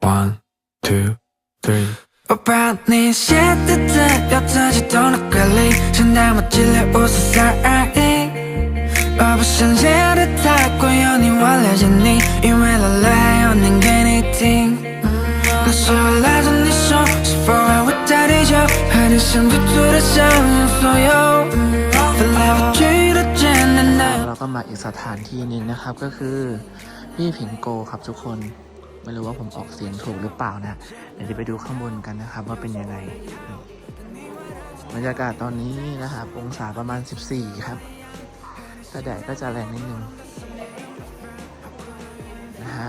One, two, three. About 你写的 rely on and get anything 나 설레던 네 손에서 forever with that is you 한숨 두드려서 웃어요 The love of เราก็มาอีกสถานที่หนึ่งนะครับก็คือพี่ผิงโกครับทุกคน ไม่รู้ว่าผมออกเสียงถูกหรือเปล่านะ เดี๋ยวจะไปดูข้างบนกันนะครับ ว่าเป็นยังไง บรรยากาศตอนนี้นะครับ องศาประมาณ 14 ครับ แต่แดดก็จะแรงนิดนึงนะฮะ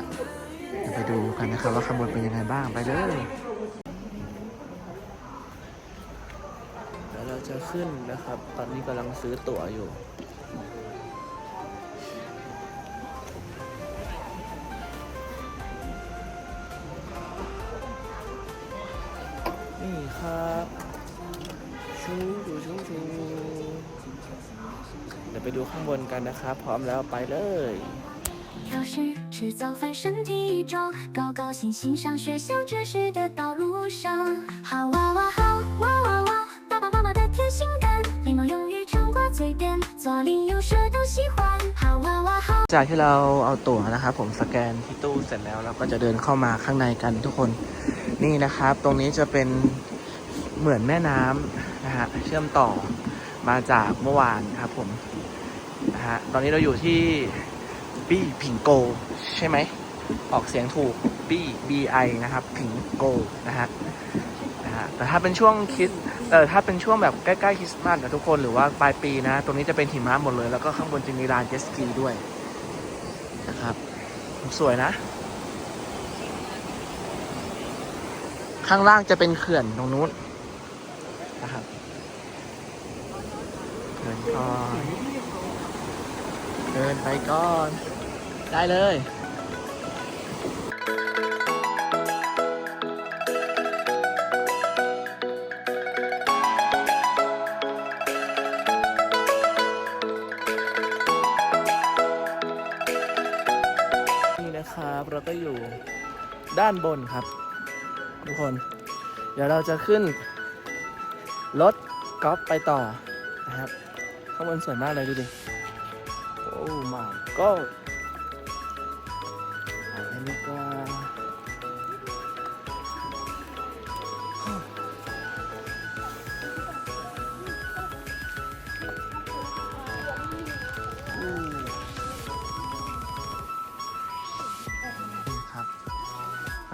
เดี๋ยวไปดูกันนะครับว่าข้างบนเป็นยังไงบ้างไปเลยเดี๋ยวเราจะขึ้นนะครับ ตอนนี้กำลังซื้อตั๋วอยู่ นี่ครับชูดูชูชูเดี๋ยวไปดูข้างบนกันนะครับ พร้อมแล้วไปเลย 考试迟早翻身体重，高高兴兴上学校知识的道路上，好哇哇好哇哇哇，爸爸妈妈的贴心感，礼貌用语常挂嘴边，左邻右舍都喜欢，好哇哇好。 จากที่เราเอาตั๋วนะครับผมสแกนที่ตู้เสร็จแล้วเราก็จะเดินเข้ามาข้างในกันทุกคน นี่นะครับ ตรงนี้จะเป็นเหมือนแม่น้ำนะฮะเชื่อมต่อมาจากเมื่อวานครับผมนะฮะตอนนี้เราอยู่ที่ปี้ผิงโก ใช่ไหม ออกเสียงถูกปี้ B I นะครับ ผิงโกนะฮะนะฮะแต่ถ้าเป็นช่วงคิดเออถ้าเป็นช่วงแบบใกล้ๆคริสต์มาสนะทุกคนหรือว่าปลายปีนะ ตรงนี้จะเป็นหิมะหมดเลย แล้วก็ข้างบนจะมีลานเจสกีด้วยนะครับ สวยนะ ข้างล่างจะเป็นเขื่อนตรงนู้นนะครับเดินก่อนเดินไปก่อน ได้เลยนี่นะครับเราก็อยู่ด้านบนครับ ทุกคน เดี๋ยวเราจะขึ้น รถกอล์ฟไปต่อนะครับ ข้างบนสวยมากเลยดูดิ โอ้ my god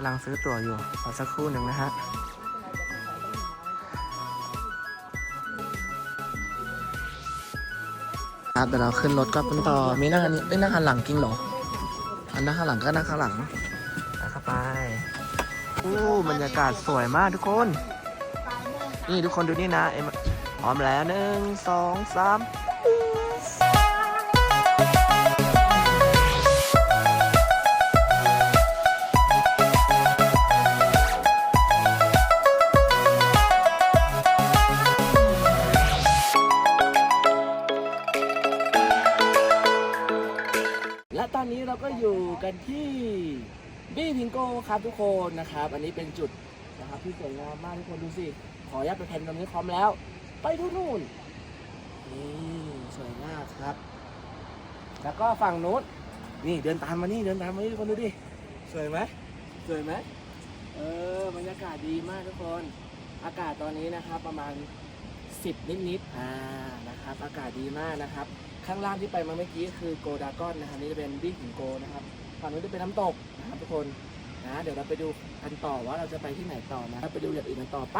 กำลังซื้อตั๋วอยู่ขอสักครู่หนึ่งนะฮะครับเดี๋ยวเราขึ้นรถก็เป็นต่อมีนั่งอันนี้เอ้นั่งหันหลังกิ้งเหรออันนั่งข้างหลังก็นั่งข้างหลังนะครับไปโอ้บรรยากาศสวยมากทุกคน นี่ทุกคนดูนี่นะเอ็มพร้อมแล้วหนึ่งสองสาม ครับทุกคนนะครับ อันนี้เป็นจุดนะครับที่สวยงามมากทุกคนดูสิ ขออนุญาตไปแพนตรงนี้พร้อมแล้ว ไปดูนู่นนี่สวยมากครับ แล้วก็ฝั่งนู้นนี่เดินตามมานี่เดินตามมานี่ทุกคนดูดิสวยไหมสวยไหมเออบรรยากาศดีมากทุกคน อากาศตอนนี้นะครับประมาณ 10 นิดๆอ่านะครับ อากาศดีมากนะครับ ข้างล่างที่ไปมาเมื่อกี้คือโกดากอนนะครับนี่จะเป็นบิ๊กหิงโกนะครับฝั่งนู้นจะเป็นน้ำตกนะครับทุกคน นะ เดี๋ยวเราไปดูกันต่อว่าเราจะไปที่ไหนต่อนะไปดูอย่างอื่นกันต่อไป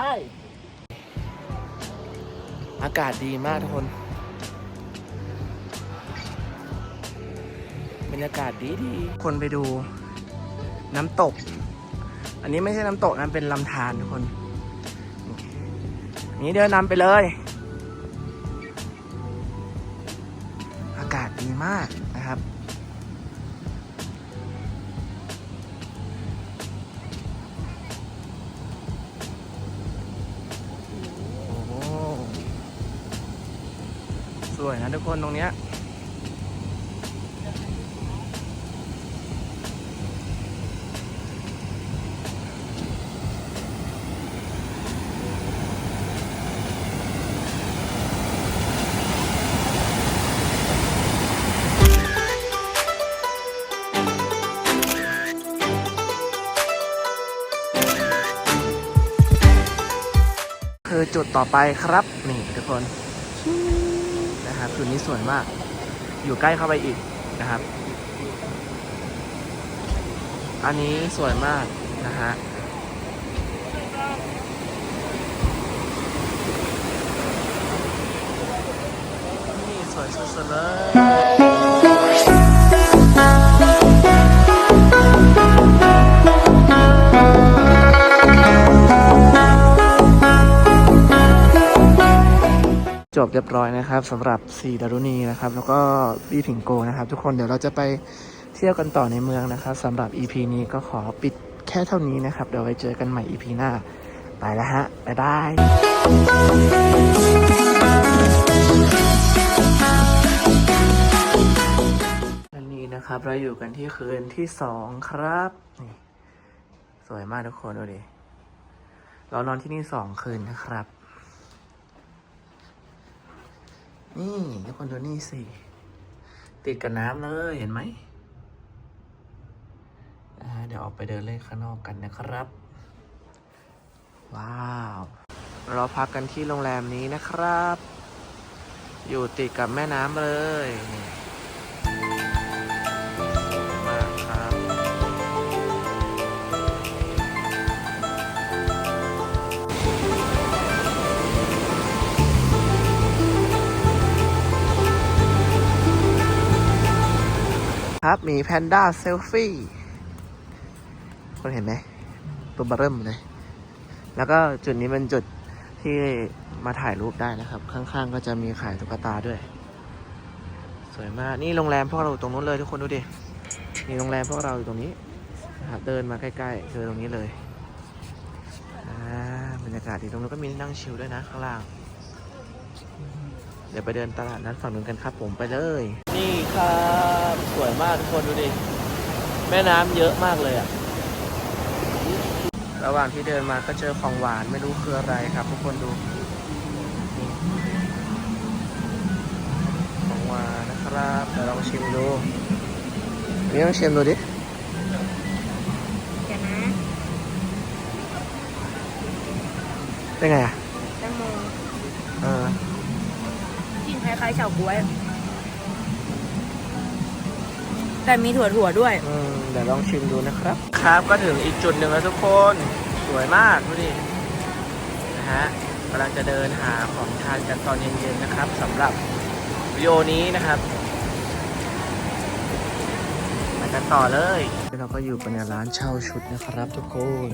อากาศดีมากทุกคนบรรยากาศดีดีคนไปดูน้ำตก อันนี้ไม่ใช่น้ำตกนะเป็นลำธารทุกคนนี่เดินนำไปเลย อากาศดีมาก วยนะทุกคนตรงเนี้ยคือจุดต่อไปครับ นี่ทุกคน นะครับจุดนี้สวยมาก อยู่ใกล้เข้าไปอีกนะครับ อันนี้สวยมากนะฮะนี่สวยสุดๆเลย บเรียบร้อยนะครับสำหรับสีดารุณีนะครับ แล้วก็บีผิงโกนะครับ ทุกคนเดี๋ยวเราจะไปเที่ยวกันต่อในเมืองนะครับสำหรับ EP นี้ก็ขอปิดแค่เท่านี้นะครับ เดี๋ยวไว้เจอกันใหม่ EP หน้า ไปแล้วฮะ บ๊ายบายอันนี้นะครับเราอยู่กันที่คืนที่สองครับนี่สวยมากทุกคนดูดิเรานอนที่นี่สองคืนนะครับ นี่ทุกคนดูนี่สิ ติดกับน้ำเลยเห็นไหมนะฮะเดี๋ยวออกไปเดินเล่นข้างนอกกันนะครับ ว้าว เราพักกันที่โรงแรมนี้นะครับ อยู่ติดกับแม่น้ำเลย ครับมีแพนด้าเซลฟี่คนเห็นไหมตัวบอร์เริ่มเลย แล้วก็จุดนี้เป็นจุดที่มาถ่ายรูปได้นะครับ ข้างๆ ก็จะมีขายตุ๊กตาด้วย สวยมาก นี่โรงแรมพวกเราอยู่ตรงนู้นเลยทุกคนดูดินี่โรงแรมพวกเราอยู่ตรงนี้นะครับเดินมาใกล้ๆคือตรงนี้เลยอ่าบรรยากาศดีตรงนู้นก็มีนั่งชิลด้วยนะข้างล่าง เดี๋ยวไปเดินตลาดนัดฝั่งนู้นกันครับผมไปเลย นี่ครับสวยมากทุกคนดูดิ แม่น้ำเยอะมากเลยอะระหว่างที่เดินมาก็เจอของหวานไม่รู้คืออะไรครับ ทุกคนดูนี่ของหวานนะครับเดี๋ยวลองชิมดูนี่ลองชิมดูดิเดี๋ยวนะเป็นไงอะายๆเฉาก๊วย แต่มีถั่วถั่วๆด้วย อืมเดี๋ยวลองชิมดูนะครับ ครับก็ถึงอีกจุดหนึ่งแล้วทุกคน สวยมากดูดิ นะฮะกำลังจะเดินหาของทานกันตอนเย็นๆนะครับสำหรับวิดีโอนี้นะครับไปกันต่อเลยเราก็อยู่กันในร้านเช่าชุดนะครับทุกคน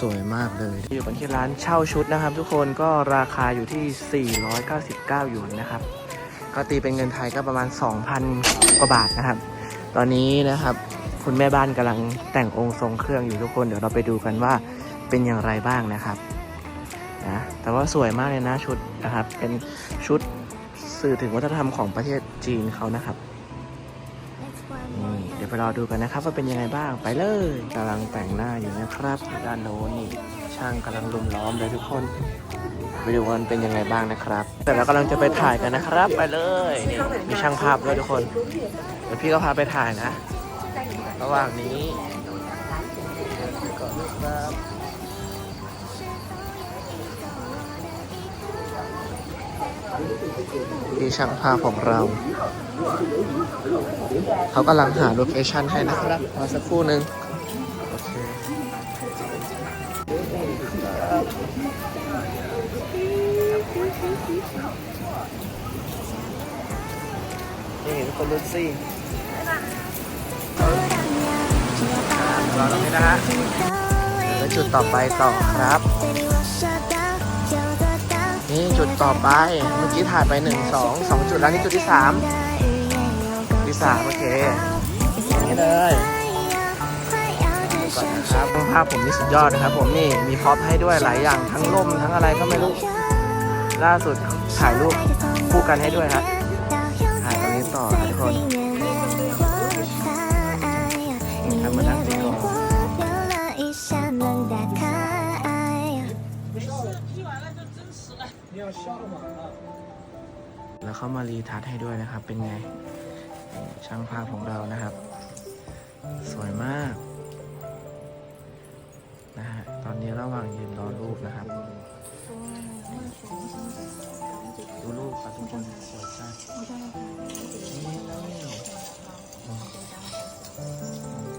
สวยมากเลย อยู่กันที่ร้านเช่าชุดนะครับ ทุกคนก็ราคาอยู่ที่ 499หยวนนะครับ ก็ตีเป็นเงินไทยก็ประมาณ 2,000 กว่าบาทนะครับ ตอนนี้นะครับ คุณแม่บ้านกำลังแต่งองค์ทรงเครื่องอยู่ทุกคน เดี๋ยวเราไปดูกันว่าเป็นอย่างไรบ้างนะครับนะแต่ว่าสวยมากเลยนะชุดนะครับ เป็นชุดสื่อถึงวัฒนธรรมของประเทศจีนเขานะครับ นี่เดี๋ยวไปรอดูกันนะครับว่าเป็นยังไงบ้างไปเลยกำลังแต่งหน้าอยู่นะครับด้านโน้นนี่ช่างกำลังลุมล้อมเลยทุกคนไปดูว่ามันเป็นยังไงบ้างนะครับ แต่เรากำลังจะไปถ่ายกันนะครับ ไปเลยนี่มีช่างภาพด้วยทุกคนเดี๋ยวพี่ก็พาไปถ่ายนะ ระหว่างนี้ก่อนนะครับ พี่ช่างภาพของเรา เขากำลังหาโลเคชั่นให้นะครับมาสักครู่หนึ่งโอเคนี่ทุกคนดูสิรอตรงนี้นะฮะแล้วจุดต่อไปต่อครับ นี่จุดต่อไป เมื่อกี้ถ่ายไปหนึ่งสองสองจุดแล้วนี่จุดที่สามที่สามโอเค นี่เลยก่อนนะครับภาพผมนี่สุดยอดนะครับ ผมนี่มีพร็อพให้ด้วยหลายอย่างทั้งล่มทั้งอะไรก็ไม่รู้ ล่าสุดถ่ายรูปคู่กันให้ด้วยครับถ่ายตรงนี้ต่อนะทุกคน แล้วเขามารีทัชให้ด้วยนะครับ เป็นไง ช่างภาพของเรานะครับ สวยมากนะฮะตอนนี้ระหว่างยืนรอรูปนะครับ ดูรูปครับทุกคนสวยจังนี่